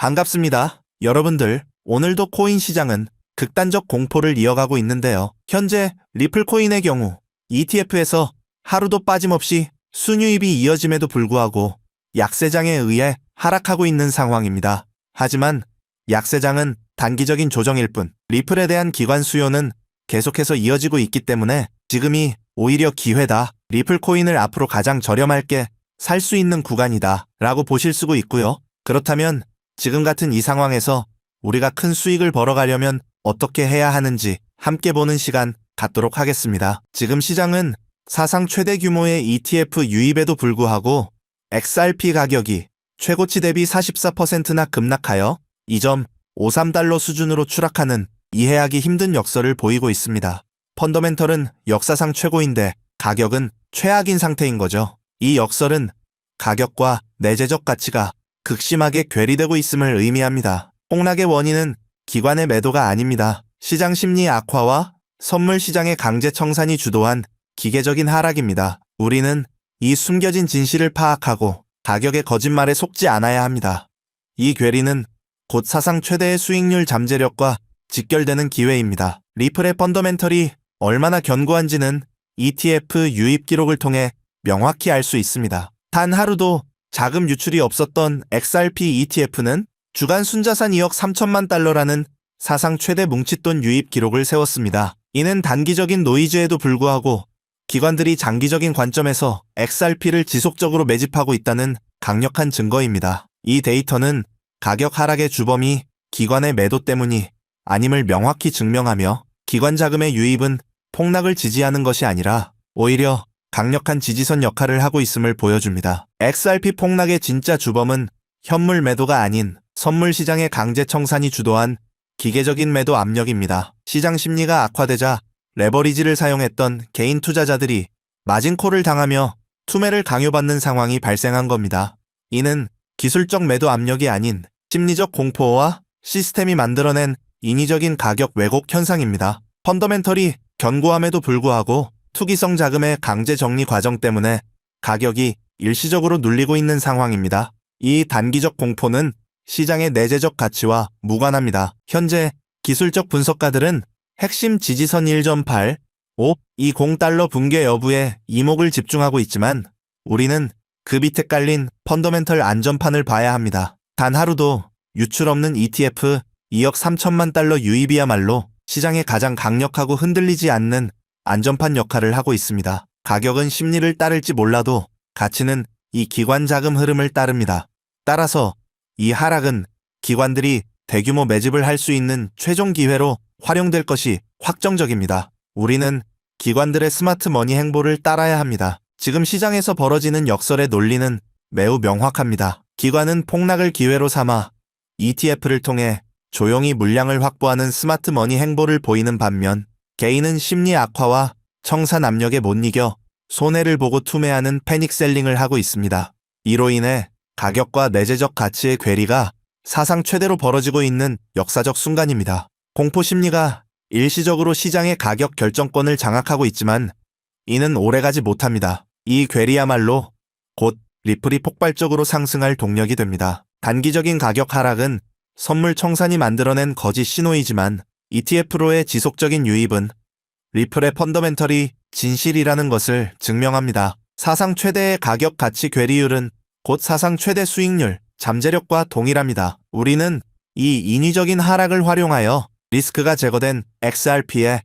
반갑습니다. 여러분들, 오늘도 코인 시장은 극단적 공포를 이어가고 있는데요. 현재 리플 코인의 경우 ETF에서 하루도 빠짐없이 순유입이 이어짐에도 불구하고 약세장에 의해 하락하고 있는 상황입니다. 하지만 약세장은 단기적인 조정일 뿐 리플에 대한 기관 수요는 계속해서 이어지고 있기 때문에 지금이 오히려 기회다. 리플 코인을 앞으로 가장 저렴하게 살 수 있는 구간이다. 라고 보실 수도 있고요. 그렇다면 지금 같은 이 상황에서 우리가 큰 수익을 벌어가려면 어떻게 해야 하는지 함께 보는 시간 갖도록 하겠습니다. 지금 시장은 사상 최대 규모의 ETF 유입에도 불구하고 XRP 가격이 최고치 대비 44%나 급락하여 2.53달러 수준으로 추락하는 이해하기 힘든 역설을 보이고 있습니다. 펀더멘털은 역사상 최고인데 가격은 최악인 상태인 거죠. 이 역설은 가격과 내재적 가치가 극심하게 괴리되고 있음을 의미합니다. 폭락의 원인은 기관의 매도가 아닙니다. 시장 심리 악화와 선물 시장의 강제 청산이 주도한 기계적인 하락입니다. 우리는 이 숨겨진 진실을 파악하고 가격의 거짓말에 속지 않아야 합니다. 이 괴리는 곧 사상 최대의 수익률 잠재력과 직결되는 기회입니다. 리플의 펀더멘털이 얼마나 견고한지는 ETF 유입 기록을 통해 명확히 알 수 있습니다. 단 하루도 자금 유출이 없었던 XRP ETF는 주간 순자산 2억 3천만 달러라는 사상 최대 뭉칫돈 유입 기록을 세웠습니다. 이는 단기적인 노이즈에도 불구하고 기관들이 장기적인 관점에서 XRP를 지속적으로 매집하고 있다는 강력한 증거입니다. 이 데이터는 가격 하락의 주범이 기관의 매도 때문이 아님을 명확히 증명하며 기관 자금의 유입은 폭락을 지지하는 것이 아니라 오히려 강력한 지지선 역할을 하고 있음을 보여줍니다. XRP 폭락의 진짜 주범은 현물 매도가 아닌 선물 시장의 강제 청산이 주도한 기계적인 매도 압력입니다. 시장 심리가 악화되자 레버리지를 사용했던 개인 투자자들이 마진콜을 당하며 투매를 강요받는 상황이 발생한 겁니다. 이는 기술적 매도 압력이 아닌 심리적 공포와 시스템이 만들어낸 인위적인 가격 왜곡 현상입니다. 펀더멘털이 견고함에도 불구하고 투기성 자금의 강제 정리 과정 때문에 가격이 일시적으로 눌리고 있는 상황입니다. 이 단기적 공포는 시장의 내재적 가치와 무관합니다. 현재 기술적 분석가들은 핵심 지지선 1.8, 5, 20달러 붕괴 여부에 이목을 집중하고 있지만 우리는 그 밑에 깔린 펀더멘털 안전판을 봐야 합니다. 단 하루도 유출 없는 ETF 2억 3천만 달러 유입이야말로 시장에 가장 강력하고 흔들리지 않는 안전판 역할을 하고 있습니다. 가격은 심리를 따를지 몰라도 가치는 이 기관 자금 흐름을 따릅니다. 따라서 이 하락은 기관들이 대규모 매집을 할 수 있는 최종 기회로 활용될 것이 확정적입니다. 우리는 기관들의 스마트 머니 행보를 따라야 합니다. 지금 시장에서 벌어지는 역설의 논리는 매우 명확합니다. 기관은 폭락을 기회로 삼아 ETF를 통해 조용히 물량을 확보하는 스마트 머니 행보를 보이는 반면 개인은 심리 악화와 청산 압력에 못 이겨 손해를 보고 투매하는 패닉 셀링을 하고 있습니다. 이로 인해 가격과 내재적 가치의 괴리가 사상 최대로 벌어지고 있는 역사적 순간입니다. 공포 심리가 일시적으로 시장의 가격 결정권을 장악하고 있지만 이는 오래가지 못합니다. 이 괴리야말로 곧 리플이 폭발적으로 상승할 동력이 됩니다. 단기적인 가격 하락은 선물 청산이 만들어낸 거짓 신호이지만 ETF로의 지속적인 유입은 리플의 펀더멘털이 진실이라는 것을 증명합니다. 사상 최대의 가격 가치 괴리율은 곧 사상 최대 수익률, 잠재력과 동일합니다. 우리는 이 인위적인 하락을 활용하여 리스크가 제거된 XRP의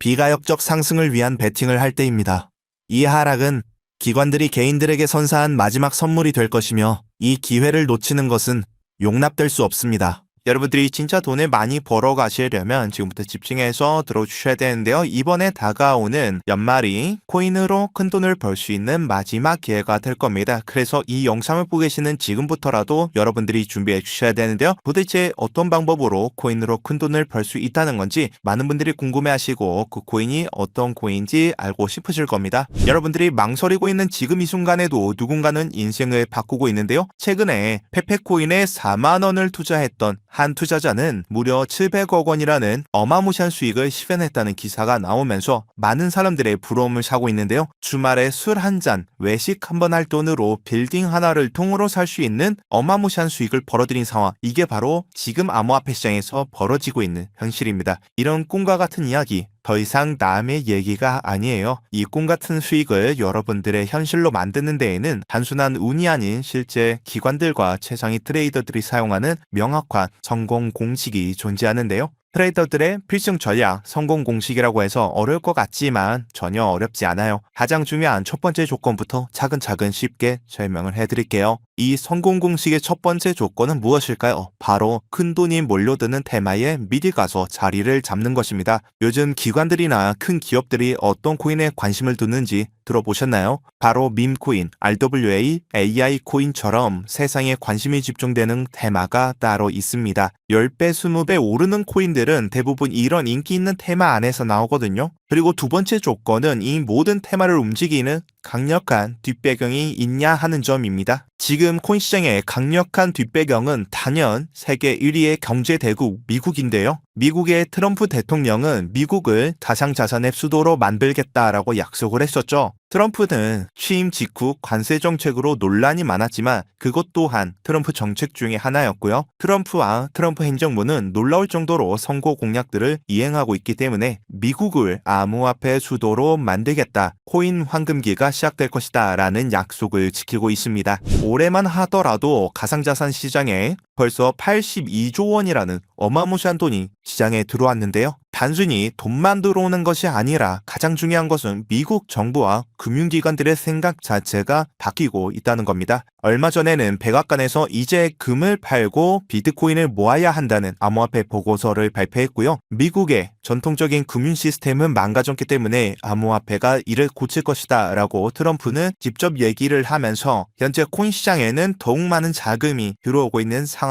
비가역적 상승을 위한 베팅을 할 때입니다. 이 하락은 기관들이 개인들에게 선사한 마지막 선물이 될 것이며 이 기회를 놓치는 것은 용납될 수 없습니다. 여러분들이 진짜 돈을 많이 벌어 가시려면 지금부터 집중해서 들어주셔야 되는데요. 이번에 다가오는 연말이 코인으로 큰 돈을 벌 수 있는 마지막 기회가 될 겁니다. 그래서 이 영상을 보고 계시는 지금부터라도 여러분들이 준비해 주셔야 되는데요. 도대체 어떤 방법으로 코인으로 큰 돈을 벌 수 있다는 건지 많은 분들이 궁금해 하시고 그 코인이 어떤 코인인지 알고 싶으실 겁니다. 여러분들이 망설이고 있는 지금 이 순간에도 누군가는 인생을 바꾸고 있는데요. 최근에 페페코인에 4만 원을 투자했던 한 투자자는 무려 700억 원이라는 어마무시한 수익을 실현했다는 기사가 나오면서 많은 사람들의 부러움을 사고 있는데요. 주말에 술 한 잔, 외식 한 번 할 돈으로 빌딩 하나를 통으로 살 수 있는 어마무시한 수익을 벌어들인 상황. 이게 바로 지금 암호화폐 시장에서 벌어지고 있는 현실입니다. 이런 꿈과 같은 이야기 더 이상 남의 얘기가 아니에요. 이 꿈 같은 수익을 여러분들의 현실로 만드는 데에는 단순한 운이 아닌 실제 기관들과 최상위 트레이더들이 사용하는 명확한 성공 공식이 존재하는데요. 트레이더들의 필승 전략, 성공 공식이라고 해서 어려울 것 같지만 전혀 어렵지 않아요. 가장 중요한 첫 번째 조건부터 차근차근 쉽게 설명을 해드릴게요. 이 성공 공식의 첫 번째 조건은 무엇일까요? 바로 큰 돈이 몰려드는 테마에 미리 가서 자리를 잡는 것입니다. 요즘 기관들이나 큰 기업들이 어떤 코인에 관심을 두는지 들어보셨나요? 바로 밈코인, RWA, AI 코인처럼 세상에 관심이 집중되는 테마가 따로 있습니다. 10배, 20배 오르는 코인들은 대부분 이런 인기 있는 테마 안에서 나오거든요. 그리고 두 번째 조건은 이 모든 테마를 움직이는 강력한 뒷배경이 있냐 하는 점입니다. 지금 코인 시장의 강력한 뒷배경은 단연 세계 1위의 경제 대국 미국인데요. 미국의 트럼프 대통령은 미국을 가상자산의 수도로 만들겠다라고 약속을 했었죠. 트럼프는 취임 직후 관세 정책으로 논란이 많았지만 그것 또한 트럼프 정책 중의 하나였고요. 트럼프와 트럼프 행정부는 놀라울 정도로 선거 공약들을 이행하고 있기 때문에 미국을 암호화폐 수도로 만들겠다. 코인 황금기가 시작될 것이다. 라는 약속을 지키고 있습니다. 올해만 하더라도 가상자산 시장에 벌써 82조 원이라는 어마무시한 돈이 시장에 들어왔는데요. 단순히 돈만 들어오는 것이 아니라 가장 중요한 것은 미국 정부와 금융기관들의 생각 자체가 바뀌고 있다는 겁니다. 얼마 전에는 백악관에서 이제 금을 팔고 비트코인을 모아야 한다는 암호화폐 보고서를 발표했고요. 미국의 전통적인 금융 시스템은 망가졌기 때문에 암호화폐가 이를 고칠 것이다 라고 트럼프는 직접 얘기를 하면서 현재 코인 시장에는 더욱 많은 자금이 들어오고 있는 상황입니다.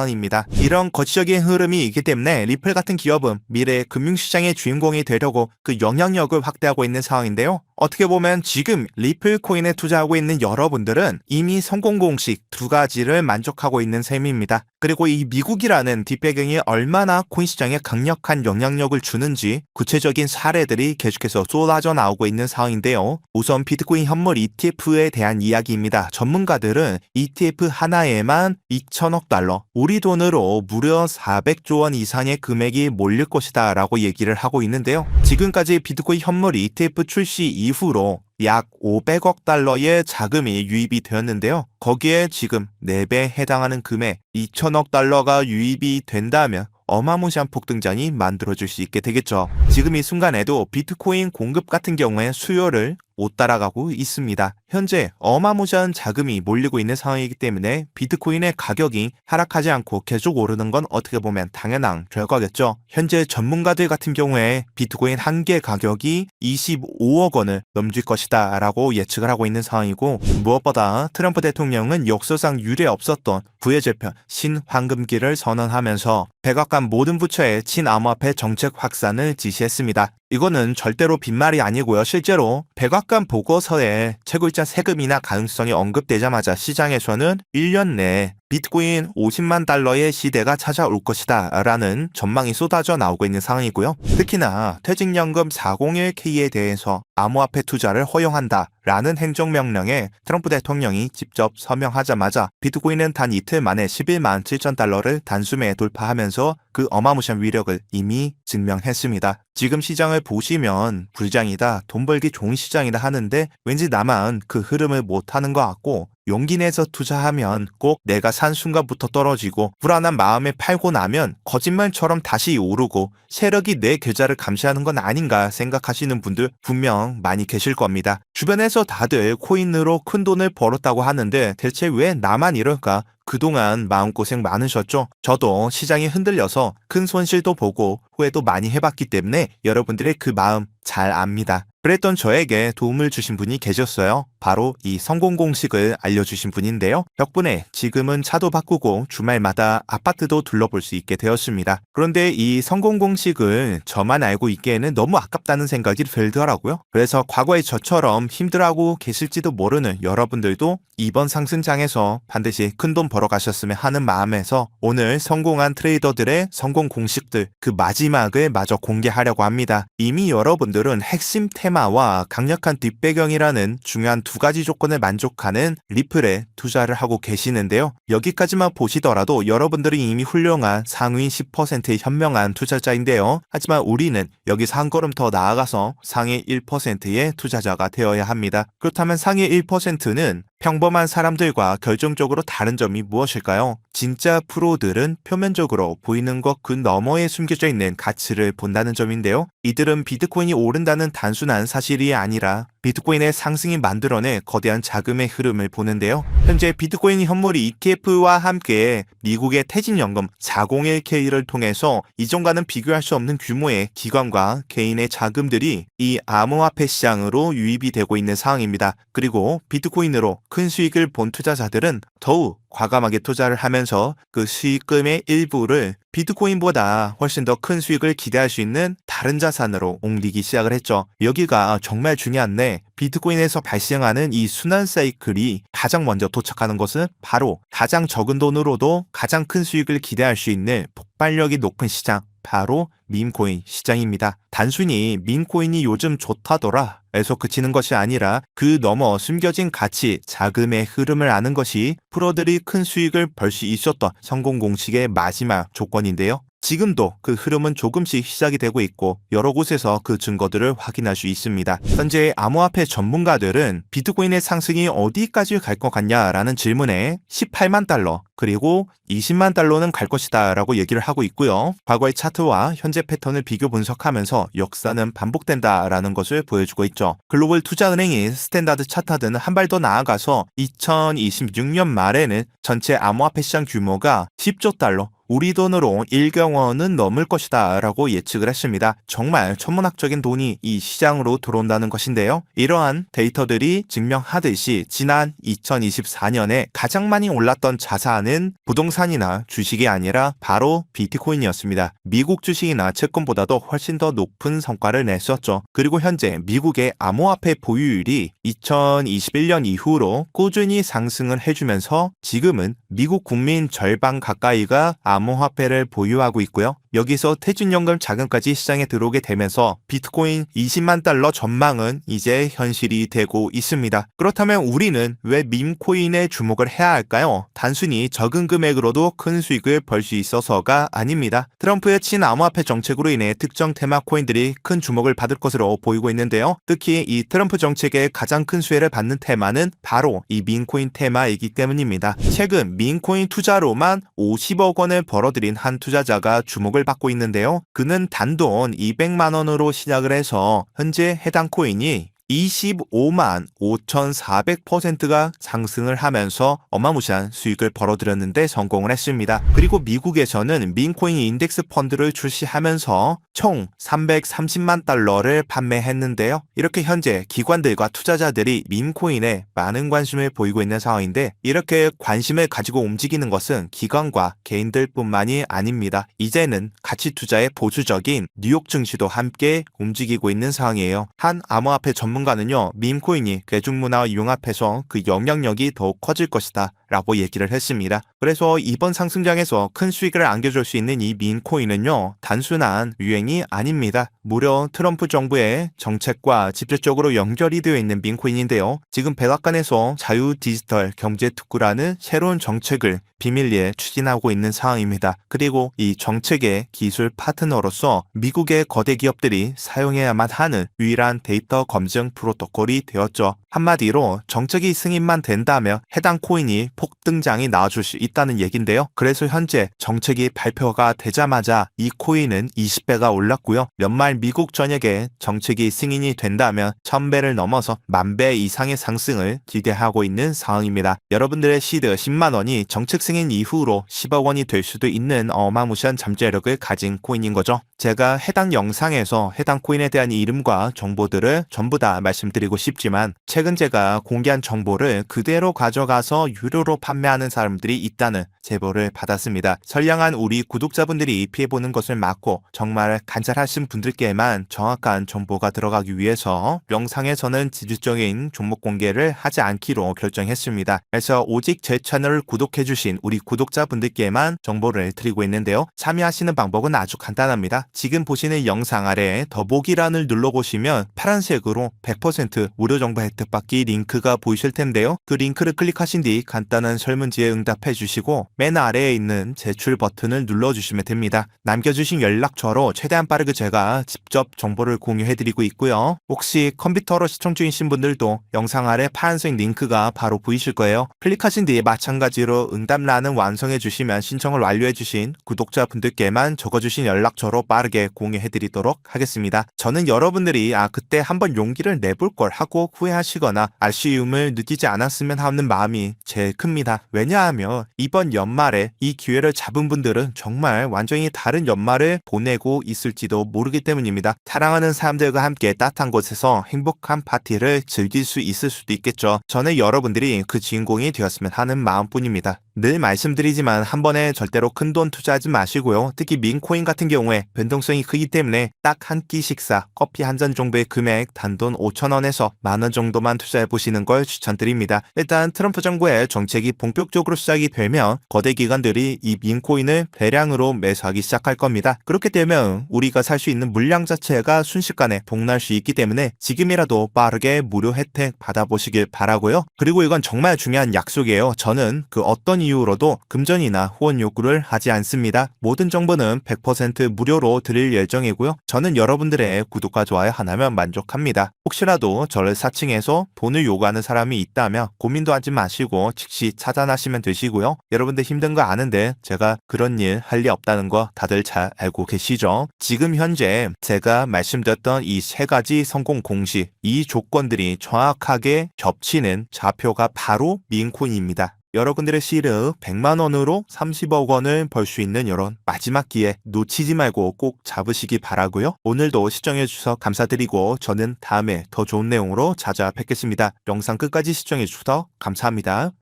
이런 거치적인 흐름이 있기 때문에 리플 같은 기업은 미래 금융시장의 주인공이 되려고 그 영향력을 확대하고 있는 상황인데요. 어떻게 보면 지금 리플 코인에 투자하고 있는 여러분들은 이미 성공 공식 두 가지를 만족하고 있는 셈입니다. 그리고 이 미국이라는 뒷배경이 얼마나 코인 시장에 강력한 영향력을 주는지 구체적인 사례들이 계속해서 쏟아져 나오고 있는 상황인데요. 우선 비트코인 현물 ETF에 대한 이야기입니다. 전문가들은 ETF 하나에만 2천억 달러, 우리 돈으로 무려 400조 원 이상의 금액이 몰릴 것이다 라고 얘기를 하고 있는데요. 지금까지 비트코인 현물 ETF 출시 이후로 약 500억 달러의 자금이 유입이 되었는데요. 거기에 지금 4배 해당하는 금액 2천억 달러가 유입이 된다면 어마무시한 폭등장이 만들어질 수 있게 되겠죠. 지금 이 순간에도 비트코인 공급 같은 경우에 수요를 못 따라가고 있습니다. 현재 어마무시한 자금이 몰리고 있는 상황이기 때문에 비트코인의 가격이 하락하지 않고 계속 오르는 건 어떻게 보면 당연한 결과겠죠. 현재 전문가들 같은 경우에 비트코인 한 개 가격이 25억 원을 넘길 것이다 라고 예측을 하고 있는 상황이고 무엇보다 트럼프 대통령은 역사상 유례 없었던 부의 재편 신황금기를 선언하면서 백악관 모든 부처에 친암호화폐 정책 확산을 지시했습니다. 이거는 절대로 빈말이 아니고요. 실제로 백악관 보고서에 채굴자 세금이나 가능성이 언급되자마자 시장에서는 1년 내에 비트코인 50만 달러의 시대가 찾아올 것이다 라는 전망이 쏟아져 나오고 있는 상황이고요. 특히나 퇴직연금 401k에 대해서 암호화폐 투자를 허용한다 라는 행정명령에 트럼프 대통령이 직접 서명하자마자 비트코인은 단 이틀 만에 11만 7천 달러를 단숨에 돌파하면서 그 어마무시한 위력을 이미 증명했습니다. 지금 시장을 보시면 불장이다, 돈 벌기 좋은 시장이다 하는데 왠지 나만 그 흐름을 못하는 것 같고 용기 내서 투자하면 꼭 내가 산 순간부터 떨어지고 불안한 마음에 팔고 나면 거짓말처럼 다시 오르고 세력이 내 계좌를 감시하는 건 아닌가 생각하시는 분들 분명 많이 계실 겁니다. 주변에서 다들 코인으로 큰 돈을 벌었다고 하는데 대체 왜 나만 이럴까? 그동안 마음고생 많으셨죠? 저도 시장이 흔들려서 큰 손실도 보고 후회도 많이 해봤기 때문에 여러분들의 그 마음 잘 압니다. 그랬던 저에게 도움을 주신 분이 계셨어요. 바로 이 성공 공식을 알려주신 분인데요. 덕분에 지금은 차도 바꾸고 주말마다 아파트도 둘러볼 수 있게 되었습니다. 그런데 이 성공 공식을 저만 알고 있기에는 너무 아깝다는 생각이 들더라고요. 그래서 과거에 저처럼 힘들어하고 계실지도 모르는 여러분들도 이번 상승장에서 반드시 큰돈 벌어 가셨으면 하는 마음에서 오늘 성공한 트레이더들의 성공 공식들 그 마지막을 마저 공개하려고 합니다. 이미 여러분들은 핵심 테마 와 강력한 뒷배경이라는 중요한 두 가지 조건을 만족하는 리플에 투자를 하고 계시는데요. 여기까지만 보시더라도 여러분들이 이미 훌륭한 상위 10%의 현명한 투자자인데요. 하지만 우리는 여기서 한 걸음 더 나아가서 상위 1%의 투자자가 되어야 합니다. 그렇다면 상위 1%는 평범한 사람들과 결정적으로 다른 점이 무엇일까요? 진짜 프로들은 표면적으로 보이는 것 그 너머에 숨겨져 있는 가치를 본다는 점인데요. 이들은 비트코인이 오른다는 단순한 사실이 아니라 비트코인의 상승이 만들어낸 거대한 자금의 흐름을 보는데요. 현재 비트코인 현물이 ETF와 함께 미국의 퇴직연금 401k를 통해서 이전과는 비교할 수 없는 규모의 기관과 개인의 자금들이 이 암호화폐 시장으로 유입이 되고 있는 상황입니다. 그리고 비트코인으로 큰 수익을 본 투자자들은 더욱 과감하게 투자를 하면서 그 수익금의 일부를 비트코인보다 훨씬 더 큰 수익을 기대할 수 있는 다른 자산으로 옮기기 시작을 했죠. 여기가 정말 중요한데 비트코인에서 발생하는 이 순환 사이클이 가장 먼저 도착하는 것은 바로 가장 적은 돈으로도 가장 큰 수익을 기대할 수 있는 폭발력이 높은 시장 바로 밈코인 시장입니다. 단순히 밈코인이 요즘 좋다더라 에서 그치는 것이 아니라 그 너머 숨겨진 가치, 자금의 흐름을 아는 것이 프로들이 큰 수익을 벌 수 있었던 성공 공식의 마지막 조건인데요. 지금도 그 흐름은 조금씩 시작이 되고 있고 여러 곳에서 그 증거들을 확인할 수 있습니다. 현재 암호화폐 전문가들은 비트코인의 상승이 어디까지 갈 것 같냐라는 질문에 18만 달러 그리고 20만 달러는 갈 것이다 라고 얘기를 하고 있고요. 과거의 차트와 현재 패턴을 비교 분석하면서 역사는 반복된다 라는 것을 보여주고 있죠. 글로벌 투자은행인 스탠다드 차타드는 한 발 더 나아가서 2026년 말에는 전체 암호화폐 시장 규모가 10조 달러 우리 돈으로 1경 원은 넘을 것이다 라고 예측을 했습니다. 정말 천문학적인 돈이 이 시장으로 들어온다는 것인데요. 이러한 데이터들이 증명하듯이 지난 2024년에 가장 많이 올랐던 자산은 부동산이나 주식이 아니라 바로 비트코인이었습니다. 미국 주식이나 채권보다도 훨씬 더 높은 성과를 냈었죠. 그리고 현재 미국의 암호화폐 보유율이 2021년 이후로 꾸준히 상승을 해주면서 지금은 미국 국민 절반 가까이가 암호화폐를 보유하고 있고요. 여기서 퇴직연금 자금까지 시장에 들어오게 되면서 비트코인 20만 달러 전망은 이제 현실이 되고 있습니다. 그렇다면 우리는 왜 밈코인에 주목을 해야 할까요? 단순히 적은 금액으로도 큰 수익을 벌 수 있어서가 아닙니다. 트럼프의 친암호화폐 정책으로 인해 특정 테마 코인들이 큰 주목을 받을 것으로 보이고 있는데요. 특히 이 트럼프 정책의 가장 큰 수혜를 받는 테마는 바로 이 민코인 테마이기 때문입니다. 최근 민코인 투자로만 50억 원을 벌어들인 한 투자자가 주목을 받고 있는데요. 그는 단돈 200만 원으로 시작을 해서 현재 해당 코인이 25만 5,400%가 상승을 하면서 어마무시한 수익을 벌어들였는데 성공을 했습니다. 그리고 미국에서는 민코인 인덱스 펀드를 출시하면서 총 330만 달러를 판매했는데요. 이렇게 현재 기관들과 투자자들이 민코인에 많은 관심을 보이고 있는 상황인데 이렇게 관심을 가지고 움직이는 것은 기관과 개인들뿐만이 아닙니다. 이제는 가치 투자의 보수적인 뉴욕 증시도 함께 움직이고 있는 상황이에요. 한 암호화폐 전문 전문가는요, 밈코인이 대중문화와 융합해서 그 영향력이 더욱 커질 것이다. 라고 얘기를 했습니다. 그래서 이번 상승장에서 큰 수익을 안겨줄 수 있는 이 민코인은요, 단순한 유행이 아닙니다. 무려 트럼프 정부의 정책과 직접적으로 연결이 되어 있는 민코인인데요. 지금 백악관에서 자유 디지털 경제 특구라는 새로운 정책을 비밀리에 추진하고 있는 상황입니다. 그리고 이 정책의 기술 파트너로서 미국의 거대 기업들이 사용해야만 하는 유일한 데이터 검증 프로토콜이 되었죠. 한마디로 정책이 승인만 된다면 해당 코인이 폭등장이 나와줄 수 있다는 얘긴데요. 그래서 현재 정책이 발표가 되자마자 이 코인은 20배가 올랐고요. 연말 미국 전역에 정책이 승인이 된다면 1000배를 넘어서 만배 이상의 상승을 기대하고 있는 상황입니다. 여러분들의 시드 10만 원이 정책 승인 이후로 10억 원이 될 수도 있는 어마무시한 잠재력을 가진 코인인 거죠. 제가 해당 영상에서 해당 코인에 대한 이름과 정보들을 전부 다 말씀드리고 싶지만 최근 제가 공개한 정보를 그대로 가져가서 유료로 판매하는 사람들이 있다는 제보를 받았습니다. 선량한 우리 구독자분들이 피해보는 것을 막고 정말 간절하신 분들께 분들께만 정확한 정보가 들어가기 위해서 영상에서는 지주적인 종목 공개를 하지 않기로 결정했습니다. 그래서 오직 제 채널을 구독해주신 우리 구독자분들께만 정보를 드리고 있는데요. 참여하시는 방법은 아주 간단합니다. 지금 보시는 영상 아래에 더보기란을 눌러보시면 파란색으로 100% 무료 정보 혜택 받기 링크가 보이실 텐데요. 그 링크를 클릭하신 뒤 간단한 설문지에 응답해 주시고 맨 아래에 있는 제출 버튼을 눌러 주시면 됩니다. 남겨주신 연락처로 최대한 빠르게 제가 직접 정보를 공유해 드리고 있고요. 혹시 컴퓨터로 시청 중이신 분들도 영상 아래 파란색 링크가 바로 보이실 거예요. 클릭하신 뒤에 마찬가지로 응답란은 완성해 주시면 신청을 완료해 주신 구독자분들께만 적어주신 연락처로 빠르게 공유해 드리도록 하겠습니다. 저는 여러분들이 아 그때 한번 용기를 내볼 걸 하고 후회하시거나 아쉬움을 느끼지 않았으면 하는 마음이 제일 큽니다. 왜냐하면 이번 연말에 이 기회를 잡은 분들은 정말 완전히 다른 연말을 보내고 있을지도 모르기 때문입니다. 사랑하는 사람들과 함께 따뜻한 곳에서 행복한 파티를 즐길 수 있을 수도 있겠죠. 저는 여러분들이 그 주인공이 되었으면 하는 마음뿐입니다. 늘 말씀드리지만 한 번에 절대로 큰 돈 투자하지 마시고요. 특히 민코인 같은 경우에 변동성이 크기 때문에 딱 한 끼 식사, 커피 한 잔 정도의 금액 단돈 5천원에서 만원 정도만 투자해 보시는 걸 추천드립니다. 일단 트럼프 정부의 정책이 본격적으로 시작이 되면 거대 기관들이 이 민코인을 대량으로 매수하기 시작할 겁니다. 그렇게 되면 우리가 살 수 있는 물량 자체가 순식간에 폭날 수 있기 때문에 지금이라도 빠르게 무료 혜택 받아보시길 바라고요. 그리고 이건 정말 중요한 약속이에요. 저는 그 어떤 이유로도 금전이나 후원 요구를 하지 않습니다. 모든 정보는 100% 무료로 드릴 예정이고요. 저는 여러분들의 구독과 좋아요 하나면 만족합니다. 혹시라도 저를 사칭해서 돈을 요구하는 사람이 있다면 고민도 하지 마시고 즉시 차단하시면 되시고요. 여러분들 힘든 거 아는데 제가 그런 일 할 리 없다는 거 다들 잘 알고 계시죠? 지금 현재 제가 말씀드렸던 이 세 가지 성공 공식, 이 조건들이 정확하게 겹치는 좌표가 바로 민코인입니다. 여러분들의 시르 100만 원으로 30억 원을 벌 수 있는 이런 마지막 기회 놓치지 말고 꼭 잡으시기 바라고요. 오늘도 시청해 주셔서 감사드리고 저는 다음에 더 좋은 내용으로 찾아뵙겠습니다. 영상 끝까지 시청해 주셔서 감사합니다.